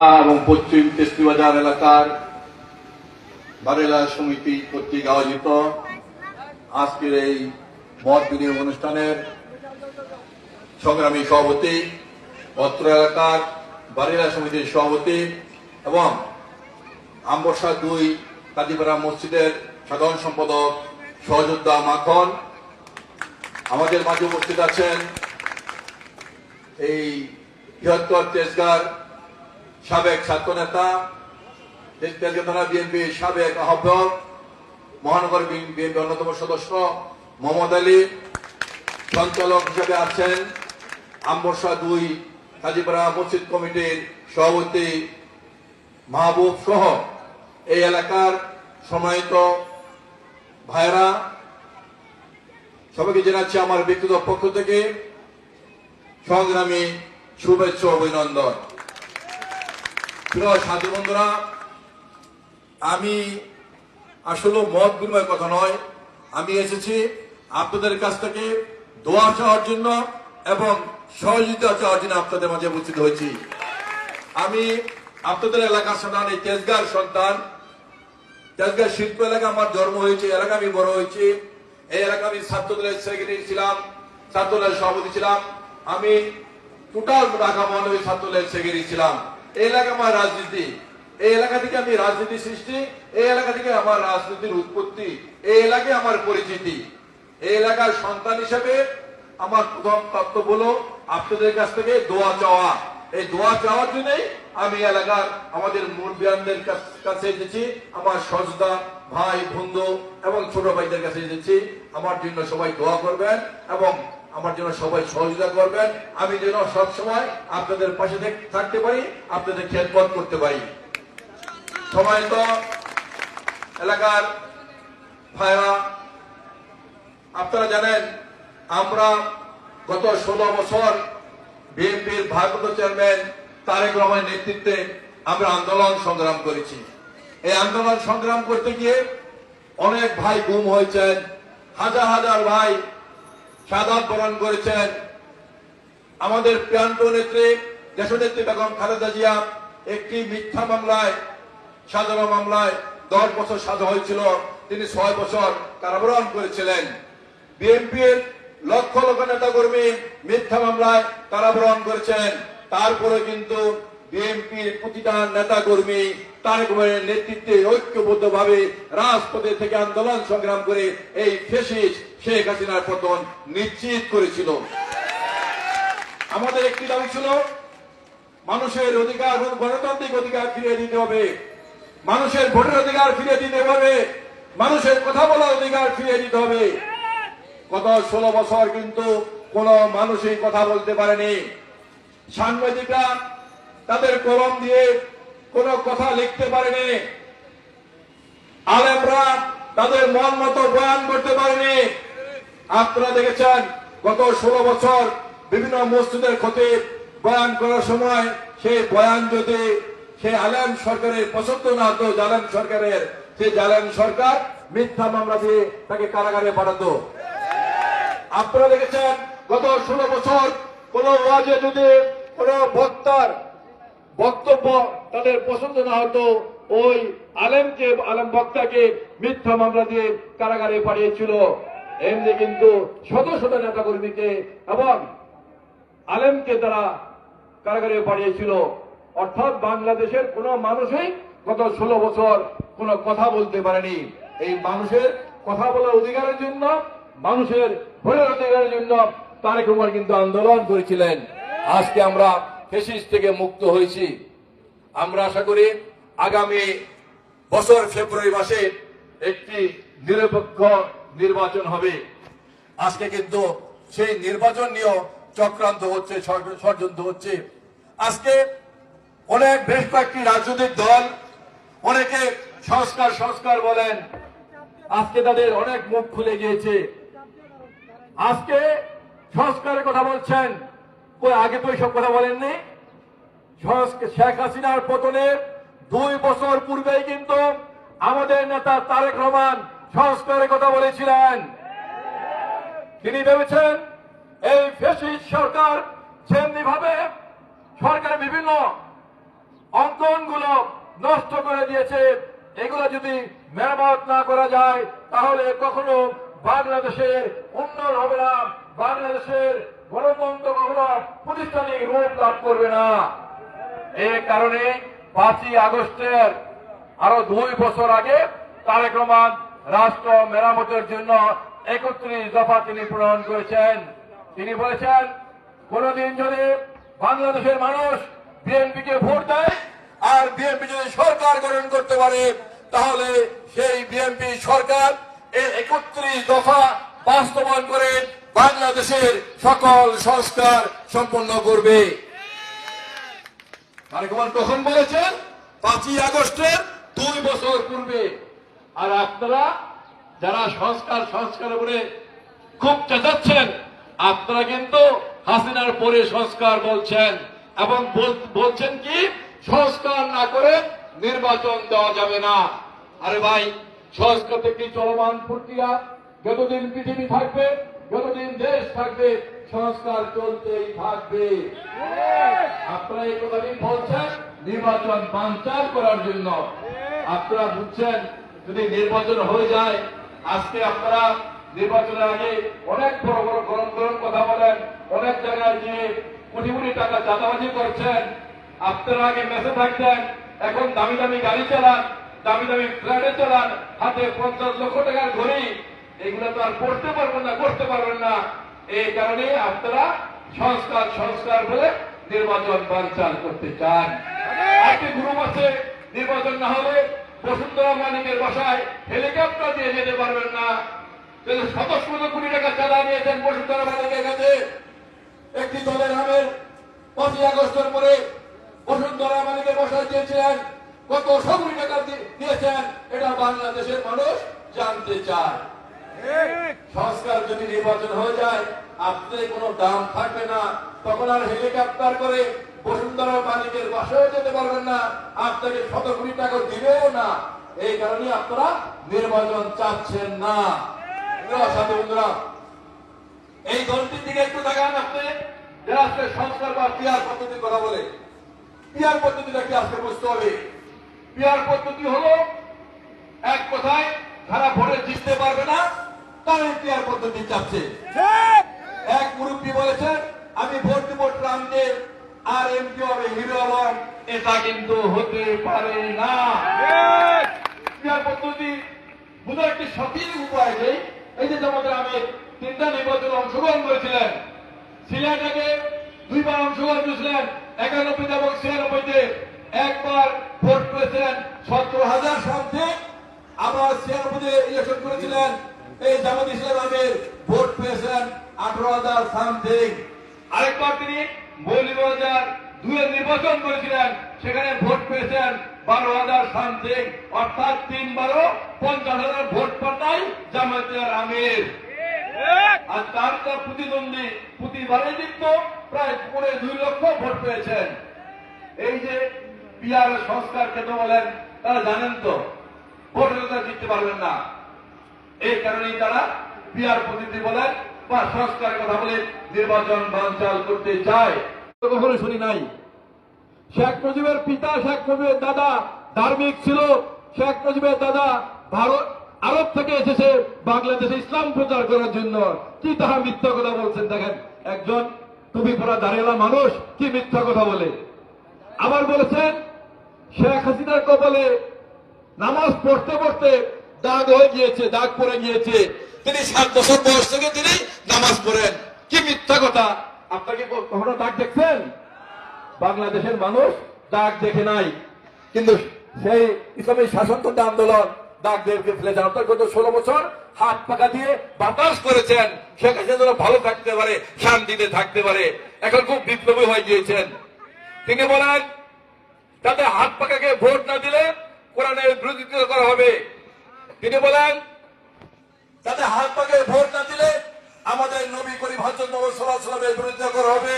এবং পশ্চিম তেস্তিবাজার এলাকার বারেলা সমিতি কর্তৃক আয়োজিত আজকের এই মত বিনিয়োগ অনুষ্ঠানের সংগ্রামী সভাপতি অত্র এলাকার বারেলা সমিতির সভাপতি এবং আম্বরসা দুই কাজীপাড়া মসজিদের সাধারণ সম্পাদক সহযোদ্ধা মাখন। আমাদের মাঝে উপস্থিত আছেন এই বৃহত্তর তেজগার সাবেক ছাত্র নেতা থানা বিএনপি সাবেক আহ্বায়ক, মহানগর বিএনপি অন্যতম সদস্য মোহাম্মদ আলী। সঞ্চালক হিসেবে আছেন আম্বরসা দুই, কাজীপাড়া মসজিদ কমিটির সভাপতি মাহবুব সহ এই এলাকার সম্মানিত ভাইরা সবাইকে জানাচ্ছি আমার ব্যক্তিগত পক্ষ থেকে সংগ্রামী শুভেচ্ছা অভিনন্দন। প্রিয় সাথী বন্ধুরা, আমি আসলে মত বিনিময় কথা নয়। আমি এসেছি আপনাদের কাছ থেকে দোয়া চাওয়ার জন্য এবং সহযোগিতা চাওয়ার জন্য আপনাদের মাঝে উপস্থিত হয়েছি। আমি আপনাদের এলাকার সন্তান, এই তেজগার সন্তান। তেজগাঁ শিল্প এলাকা আমার জন্ম হয়েছে এলাকা আমি বড় হয়েছি। এই এলাকা আমি ছাত্রদলের সেক্রেটারি ছিলাম, ছাত্রদলের সভাপতি ছিলাম। আমি টোটাল ঢাকা মহানগরী ছাত্রদলের সেক্রেটারি ছিলাম। এই এলাকা আমার রাজনীতি। এই এলাকা থেকে আমি রাজনীতি সৃষ্টি, এই এলাকা থেকে আমার রাজনীতির উৎপত্তি, এই এলাকায় আমার পরিচিতি। এই এলাকার সন্তান হিসেবে আমার প্রথম তত্ত্ব হলো আপনাদের কাছ থেকে দোয়া চাওয়া। এই দোয়া চাওয়ার জন্যই আমি এলাকার আমাদের মুরব্বিয়ানদের কাছ- কাছে এসেছি, আমার সজদা, ভাই, বন্ধু এবং ছোট ভাইদের কাছে এসেছি। আমার জন্য সবাই দোয়া করবেন এবং আমার জন্য সবাই সহযোগিতা করবেন। আমি যেন সবসময় আপনাদের পাশে থাকতে পারি, আপনাদের খেদমত করতে পারি। সময় তো এলাকার ভাইরা, আপনারা জানেন, আমরা গত ষোলো বছর বিএনপির ভারপ্রাপ্ত চেয়ারম্যান তারেক রহমানের নেতৃত্বে আমরা আন্দোলন সংগ্রাম করেছি। এই আন্দোলন সংগ্রাম করতে গিয়ে অনেক ভাই গুম হয়েছেন, হাজার হাজার ভাই সাদাত বরণ করেছেন। আমাদের প্রান্ত নেত্রী, দেশনেত্রী বেগম খালেদা জিয়া, একটি মিথ্যা মামলায়, সাজানো মামলায় দশ বছর সাজা হয়েছিল। তিনি ছয় বছর কারাবরণ করেছিলেন। বিএনপির লক্ষ লক্ষ নেতা কর্মী মিথ্যা মামলায় কারাবরণ করেছেন। তারপরে কিন্তু বিএনপির প্রতিটা নেতা কর্মী তারেক রহমানের নেতৃত্বে ঐক্যবদ্ধ ভাবে রাজপথে থেকে আন্দোলন সংগ্রাম করে এই ফেসিস শেখ হাসিনার পতন নিশ্চিত করেছিল। আমাদের একটি দাবি ছিল, মানুষের অধিকার গণতান্ত্রিক অধিকার ফিরিয়ে দিতে হবে। মানুষের ভোটের অধিকার ফিরিয়ে দিতে হবে। মানুষের কথা বলার অধিকার ফিরিয়ে দিতে হবে। গত ষোলো বছর কিন্তু কোন মানুষই কথা বলতে পারেনি। সাংবাদিকরা তাদের কলম দিয়ে কোন কথা লিখতে পারেনি। আলেমরা তাদের মন মতো বয়ান করতে পারেনি। আপনারা দেখেছেন, গত ষোলো বছর বিভিন্ন মসজিদের ক্ষতি বয়ান করার সময় সেই বয়ান যদি সেই আলেম সরকারের পছন্দ না হতো জালেম সরকারের সেই জালেম সরকার মিথ্যা মামলা দিয়ে তাকে কারাগারে পাঠাতো। আপনারা দেখেছেন, গত ষোলো বছর কোন ওয়াজে যদি কোন বক্তার বক্তব্য তাদের পছন্দ না হতো, ওই আলেমকে, আলেম বক্তাকে মিথ্যা মামলা দিয়ে কারাগারে পাঠিয়েছিল। এমনি কিন্তু শত শত নেতা কর্মীকে এবং আলেমকে তারা কারাগারে পাঠিয়েছিল। অর্থাৎ বাংলাদেশের কোন মানুষই গত ষোলো বছর কোনো কথা বলতে পারেনি। এই মানুষের কথা বলার অধিকারের জন্য, মানুষের ভোটের অধিকারের জন্য তারেক রহমান কিন্তু আন্দোলন করেছিলেন। আজকে আমরা ফেসিস থেকে মুক্ত হয়েছি। আমরা আশা করি আগামী বছর ফেব্রুয়ারি মাসে একটি নিরপেক্ষ নির্বাচন হবে। আজকে কিন্তু সেই নির্বাচন নিয়েও চক্রান্ত হচ্ছে, ষড়- ষড়যন্ত্র হচ্ছে। আজকে অনেক, বেশ কয়েকটি রাজনৈতিক দল, অনেকে সংস্কার সংস্কার বলেন, আজকে তাদের অনেক মুখ খুলে গিয়েছে। আজকে সংস্কারের কথা বলছেন কই, আগে তো সব কথা বলেননি? শেখ হাসিনার পতনের দুই বছর পূর্বেই কিন্তু আমাদের নেতা তারেক রহমান সংস্কারের কথা বলেছিলেন। তিনি ভেবেছেন এই ফেসিস সরকার যেমনি ভাবে সরকারের বিভিন্ন অঙ্ক প্রাক্তনগুলো নষ্ট করে দিয়েছে, এগুলো যদি মেরামত না করা যায়, তাহলে কখনো বাংলাদেশের উন্নয়ন হবে না। বাংলাদেশের গণতন্ত্র কখনো প্রতিষ্ঠানিক রূপ লাভ করবে না। এ কারণে পাঁচই আগস্টের আরও দুই বছর আগে তারেক রহমান রাষ্ট্র মেরামতের জন্য একত্রিশ দফা তিনি প্রণয়ন করেছেন। তিনি বলেছেন, কোনদিন যদি বাংলাদেশের মানুষ বিএনপিকে ভোট দেয় আর বিএনপি যদি সরকার গঠন করতে পারে, তাহলে সেই বিএনপি সরকার এই একত্রিশ দফা বাস্তবায়ন করে বাংলাদেশের সকল সংস্কার সম্পন্ন করবে। তখন বলেছেন? পাঁচই আগস্টের দুই বছর পূর্বে। আর আপনারা যারা সংস্কার সংস্কার বলে খুব চেঁচাচ্ছেন, আপনারা কিন্তু হাসিনার পরে সংস্কার বলছেন এবং বলছেন কি? সংস্কার না করে নির্বাচন দেওয়া যাবে না। আরে ভাই, সংস্কার থেকে চলমান প্রক্রিয়া যতদিন পৃথিবী থাকবে যতদিন দেশ থাকবে সংস্কার চলতেই থাকবে। আপনারা এই কথাটি বলছেন নির্বাচন বানচাল করার জন্য। আপনারা বুঝছেন যদি নির্বাচন হয়ে যায় আজকে আপনারা নির্বাচনের আগে অনেক বড় বড় গরম গরম কথা বলেন অনেক জায়গায় যে কোটি কোটি টাকা চাঁদাবাজি করছেন। আপনারা আগে মেসে থাকতেন এখন দামি দামি গাড়ি চালান দামি দামি ফ্ল্যাটে চালান হাতে পঞ্চাশ লক্ষ টাকার ঘড়ি এগুলো তো আর করতে পারবেন না, করতে পারবেন না। এই কারণে আপনারা সংস্কার সংস্কার বলে নির্বাচন বানচাল করতে চান। একটি গ্রুপ আছে, নির্বাচন না হলে বসুন্ধরা মালিকের বাসায় হেলিকপ্টার দিয়ে যেতে পারবেন না। শত কোটি টাকা চাঁদা নিয়েছেন বসুন্ধরা মালিকের কাছে, একটি দলের নামের পাঁচই আগস্টের পরে বসুন্ধরা মালিকের বাসায় দিয়েছিলেন কত সব টাকা দিয়েছেন, এটা বাংলাদেশের মানুষ জানতে চায়। সংস্কার যদি নির্বাচন হয়ে যায় আপনার কোনো দাম থাকবে না। তখন আর হেলিকপ্টার করে বসুন্ধরা মালিকের বাসায় যেতে পারবেন না। আপনাকে শত কোটি টাকা দিবেও না। এই কারণে আপনারা নির্বাচন চাচ্ছেন না। সাথী বন্ধুরা, এই দলটির দিকে একটু তাকান আপনি। যারা আজকে সংস্কার বা পিয়ার পদ্ধতির কথা বলে। পিয়ার পদ্ধতিটা কি আজকে বুঝতে হবে? পিয়ার পদ্ধতি হলো এক কথায় যারা ভোটে জিততে পারবে না তারা পিয়ার পদ্ধতি চাচ্ছে এক মুরব্বী বলেছেন আমি ভোট দিব ট্রাম্পকে আর এমপি হবে হিরো আলম। এটা কিন্তু হতে পারে না। পিয়ার পদ্ধতি বোধহয় একটি সঠিক উপায় নেই। এই যে আমাদের আমি তিনটা নির্বাচনে অংশগ্রহণ করেছিলেন সিলেটাকে দুইবার অংশগ্রহণ করেছিলেন একানব্বইতে এবং ছিয়ানব্বইতে। একবার ভোট পেয়েছিলেন সতেরো হাজার সামথিং। ইলেকশন করেছিলেন। এই জামাত ইসলাম ভোট পেয়েছেন আঠারো হাজার সামথিং। আরেকবার তিনি মৌলিবাজার নির্বাচন করেছিলেন, সেখানে ভোট পেয়েছেন বারো হাজার সামথিং। অর্থাৎ তিনবারও পঞ্চাশ হাজার ভোট পাঠাই জামাতের আমির। আর তার তার প্রতিদ্বন্দ্বী প্রতিবারে জিতত প্রায় পৌনে দুই লক্ষ ভোট পেয়েছেন। এই যে পিয়ার সংস্কার কেন বলেন, তারা জানেন তো। ভোট হলে জিততে পারবেন না। এই কারণেই তারা পিয়ার পদ্ধতি বলেন বা সংস্কারের কথা বলে নির্বাচন বানচাল করতে চায়। কখনো শুনি নাই। শেখ মুজিবের পিতা, শেখ মুজিবের দাদা ধার্মিক ছিল। শেখ মুজিবের দাদা ভারত, আরব থেকে এসেছে বাংলাদেশে ইসলাম প্রচার করার জন্য। কি তাহা মিথ্যা কথা বলছেন দেখেন। একজন টুপি পরা দাঁড়িয়েলা মানুষ, কি মিথ্যা কথা বলে? আবার বলেছেন, শেখ হাসিনার কপালে নামাজ পড়তে পড়তে দাগ হয়ে গিয়েছে, দাগ পড়ে গিয়েছে। তিনি সাত বছর বয়স থেকে তিনি নামাজ পড়েন। কি মিথ্যা কথা? আপনাকে কখনো দাগ দেখছেন? বাংলাদেশের মানুষ দাগ দেখে নাই। কিন্তু সেই ইসলামী শাসনতন্ত্র আন্দোলন দাগ দেখে ফেলেছেন অর্থাৎ গত ষোলো বছর হাত পাকা দিয়ে বাতাস করেছেন, শেখ হাসিনা যেন ভালো থাকতে পারে, শান্তিতে থাকতে পারে, এখন খুব বিপ্লবী হয়ে গিয়েছেন। তিনি বলেন তাতে হাত পাকাকে ভোট না দিলে কোরআনের বিরোধিতা করা হবে। তিনি বলেন তাতে হাত পাকে ভোট না দিলে আমাদের নবী করিম হজরত সাল্লামের বিরোধিতা করা হবে।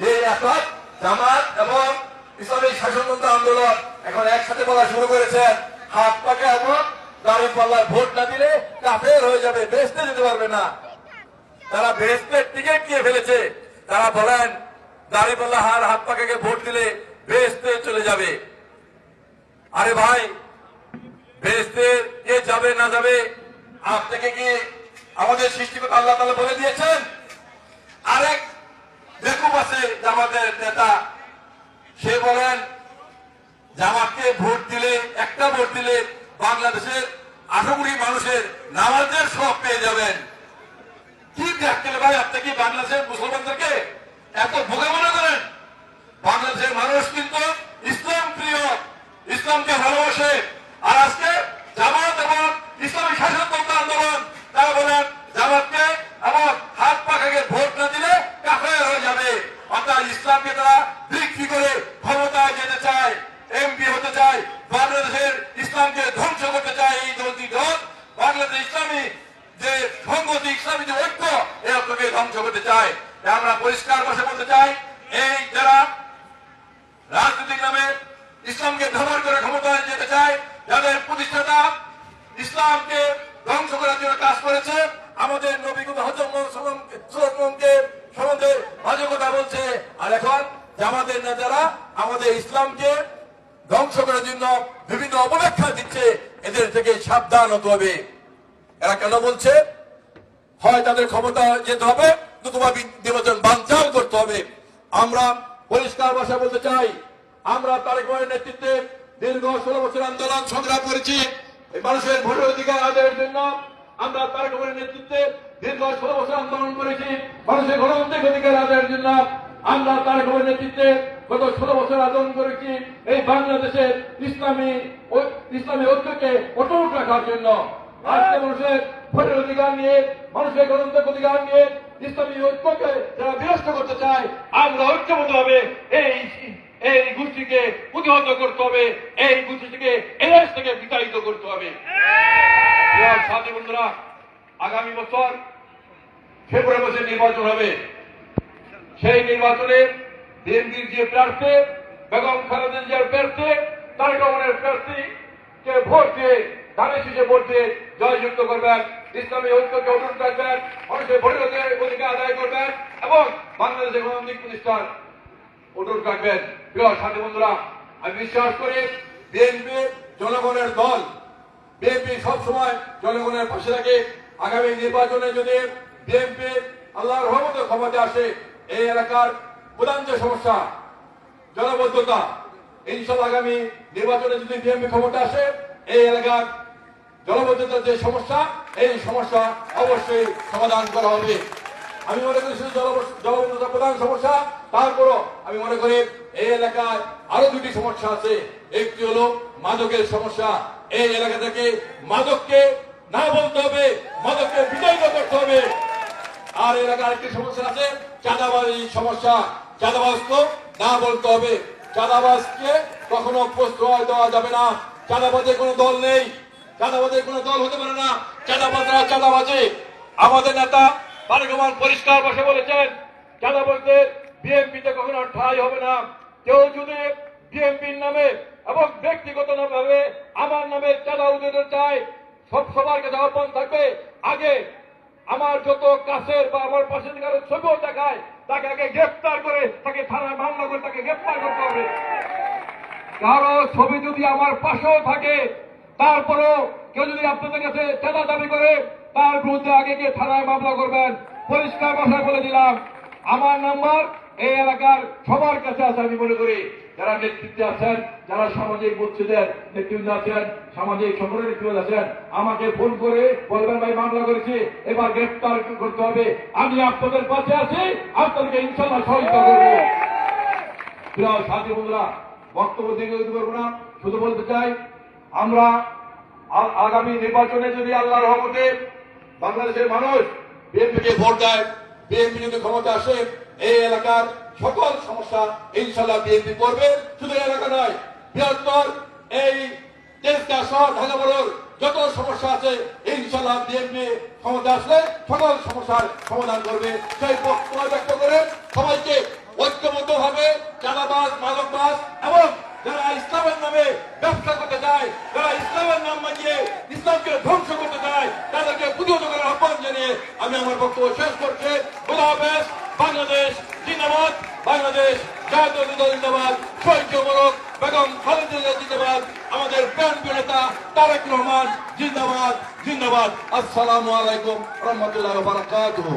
যে একাত, জামাত এবং ইসলামী শাসনতন্ত্র আন্দোলন এখন একসাথে বলা শুরু করেছেন হাত পাকে এবং দাঁড়িয়ে পাল্লার ভোট না দিলে কাফের হয়ে যাবে বেসতে যেতে পারবে না। তারা বেহেস্তের টিকিট নিয়ে ফেলেছে। তারা বলেন দাঁড়িপাল্লা হার, হাত পাকাকে ভোট দিলে বেহেস্তে চলে যাবে। আরে ভাই বেহেস্তে কে যাবে না যাবে আপনাকে কি আমাদের সৃষ্টিকর্তা আল্লাহ তাআলা বলে দিয়েছেন? আরেক বেকুব আছে জামাতের নেতা, সে বলেন, জামাতকে ভোট দিলে, একটা ভোট দিলে বাংলাদেশের কোটি মানুষের নামাজের সব পেয়ে যাবেন। কি দেখতেন ভাই, আপনি কি বাংলাদেশের মুসলমানদেরকে এত বোকা মনে করেন বাংলাদেশের মানুষ কিন্তু ইসলাম প্রিয় ইসলামকে ভালোবাসে। আর আজকে জামাত এবং ইসলামী শাসনতন্ত্র আন্দোলন, তারা বলেন, জামাতকে এবং হাত পাখাকে ভোট না দিলে কাফের হয়ে যাবে। অর্থাৎ ইসলামকে তারা বিক্রি করে ক্ষমতায় যেতে চায়, এমপি হতে চায়, বাংলাদেশের ইসলামকে ধ্বংস করতে চায় এই দলটি। দল বাংলাদেশ ইসলামী যে সংগতি, ইসলামী যে ঐক্য এই ঐক্যকে ধ্বংস করতে চায়। আমরা পরিষ্কার ভাষা বলতে চাই, এই যারা রাজনৈতিক নামে ইসলামকে ব্যবহার করে ক্ষমতায় যেতে চায়, যাদের প্রতিষ্ঠাতা ইসলামকে ধ্বংস করার জন্য কাজ করেছে, আমাদের নবীগুলো হজমকে সম্বন্ধে বাজে কথা বলছে। আর এখন জামাতের নেতারা আমাদের ইসলামকে ধ্বংস করার জন্য বিভিন্ন অপব্যাখ্যা দিচ্ছে, এদের থেকে সাবধান হতে হবে। এরা কেন বলছে? হয় তাদের ক্ষমতা যেতে হবে, নতুবা নির্বাচন বানচাল করতে হবে। আমরা পরিষ্কার ভাষা বলতে চাই আমরা তারেক রহমানের নেতৃত্বে দীর্ঘ ষোলো বছর আন্দোলন সংগ্রাম করেছি। মানুষের ভোটের অধিকার আদায়ের জন্য আমরা তারেক রহমানের নেতৃত্বে দীর্ঘ ষোলো বছর আন্দোলন করেছি। মানুষের গণতান্ত্রিক অধিকার আদায়ের জন্য আমরা রহমানের নেতৃত্বে গত ষোলো বছর আন্দোলন করেছি। এই বাংলাদেশের ইসলামী ইসলামী ঐক্যকে অটুট রাখার জন্য। আজকে মানুষের ভোটের অধিকার নিয়ে, মানুষের গণতান্ত্রিক অধিকার নিয়ে ইসলামী ঐক্যকে যারা বিনষ্ট করতে চায়, আমরা ঐক্যবদ্ধ হবে এই এই গোষ্ঠীকে প্রতিহত করতে হবে, এই গোষ্ঠীকে এই থেকে বিতাড়িত করতে হবে। সাথী বন্ধুরা, আগামী বছর ফেব্রুয়ারি মাসে নির্বাচন হবে। সেই নির্বাচনে বিএনপির যে প্রার্থী, বেগম খালেদা জিয়ার প্রার্থী, তারেক রহমানের প্রার্থীকে ভোট দিয়ে ধানের শীষে ভোট দিয়ে জয়যুক্ত করবেন, ইসলামী ঐক্যকে অটুট রাখবেন, মানুষের ভোটের অধিকার আদায় করবেন এবং বাংলাদেশের গণতান্ত্রিক প্রতিষ্ঠান অটুট রাখবেন। প্রিয় সাথী বন্ধুরা, আমি বিশ্বাস করি বিএনপি জনগণের দল, বিএনপি সবসময় জনগণের পাশে থাকে। আগামী নির্বাচনে যদি বিএনপি আল্লাহর রহমতে ক্ষমতা আসে, এই এলাকার প্রধান যে সমস্যা জনবদ্ধতা ইনশাল আগামী নির্বাচনে যদি বিএনপি ক্ষমতা আসে, এই এলাকার জলবদ্ধতার যে সমস্যা, এই সমস্যা অবশ্যই সমাধান করা হবে। আমি মনে করি শুধু জলব- জলবদ্ধতা প্রধান সমস্যা, তারপরও আমি মনে করি এই এলাকায় আরও দুটি সমস্যা আছে। একটি হলো মাদকের সমস্যা। এই এলাকা থেকে মাদককে না বলতে হবে, মাদককে বিজয়িত করতে হবে। আর এলাকার একটি সমস্যা আছে, চাঁদাবাজি সমস্যা। চাঁদাবাজ তো না বলতে হবে। চাঁদাবাজকে কখনো প্রশ্রয় দেওয়া যাবে না। চাঁদাবাজের কোনো দল নেই। চাঁদাবাজের কোনো দল হতে পারে না। চাঁদাবাজরা চাঁদাবাজি। আমাদের নেতা তারেক পরিষ্কার বসে বলেছেন চাঁদাবাজদের বিএনপিতে কখনো ঠাঁই হবে না। কেউ যদি বিএনপির নামে এবং ব্যক্তিগত ভাবে আমার নামে চাঁদা উদ্যোগ চায়, সব সবার কাছে আহ্বান থাকবে, আগে আমার যত কাছের বা আমার পাশে থেকে আরও ছবিও দেখায়, তাকে আগে গ্রেফতার করে তাকে থানায় মামলা করে তাকে গ্রেফতার করতে হবে। কারও ছবি যদি আমার পাশেও থাকে, তারপরেও কেউ যদি আপনাদের কাছে চাঁদা দাবি করে তার বিরুদ্ধে আগে গিয়ে থানায় মামলা করবেন। পরিষ্কার ভাষায় বলে দিলাম। আমার নাম্বার এই এলাকার সবার কাছে আছে, আমি মনে করি। যারা নেতৃত্বে আছেন, যারা সামাজিক মসজিদের নেতৃত্ব আছেন, সামাজিক সংগঠনের নেতৃত্ব আছেন, আমাকে ফোন করে বলবেন, ভাই, মামলা করেছি। এবার গ্রেফতার করতে হবে। আমি আপনাদের পাশে আছি। আপনাদেরকে ইনশাল্লাহ সহযোগিতা করব। সাথী বন্ধুরা, বক্তব্য দিকে দিতে পারব না। শুধু বলতে চাই, আমরা আগামী নির্বাচনে যদি আল্লাহ রহমতে বাংলাদেশের মানুষ বিএনপিকে ভোট দেয়, বিএনপি যদি ক্ষমতা আসে, এই এলাকার সকল সমস্যা ইনশাল্লাহ বিএনপি করবে। শুধু এলাকা নয়, বৃহত্তর এই তেজগাঁ শহর, ঢাকা বড়র যত সমস্যা আছে ইনশাল্লাহ বিএনপি ক্ষমতা আসলে সকল সমস্যার সমাধান করবে। সেই বক্তব্য ব্যক্ত করে সবাইকে ঐক্যবদ্ধ হবে চাঁদাবাজ, মাদকবাজ এবং যারা ইসলামের নামে ব্যবসা করতে চায় যারা ইসলামের নাম মানিয়ে ইসলামকে ধ্বংস করতে চায়, তাদেরকে প্রতিহত করার আহ্বান জানিয়ে আমি আমার বক্তব্য শেষ করছি। খোদা হাফেজ, বাংলাদেশ জিন্দাবাদ বাংলাদেশ জিন্দাবাদ সৈক্যমূলক মূলক বেগম খালেদা জিন্দাবাদ, আমাদের প্রাণ নেতা তারেক রহমান জিন্দাবাদ জিন্দাবাদ। আসসালামু আলাইকুম, রহমতুল্লাহ বারাকাতুহু।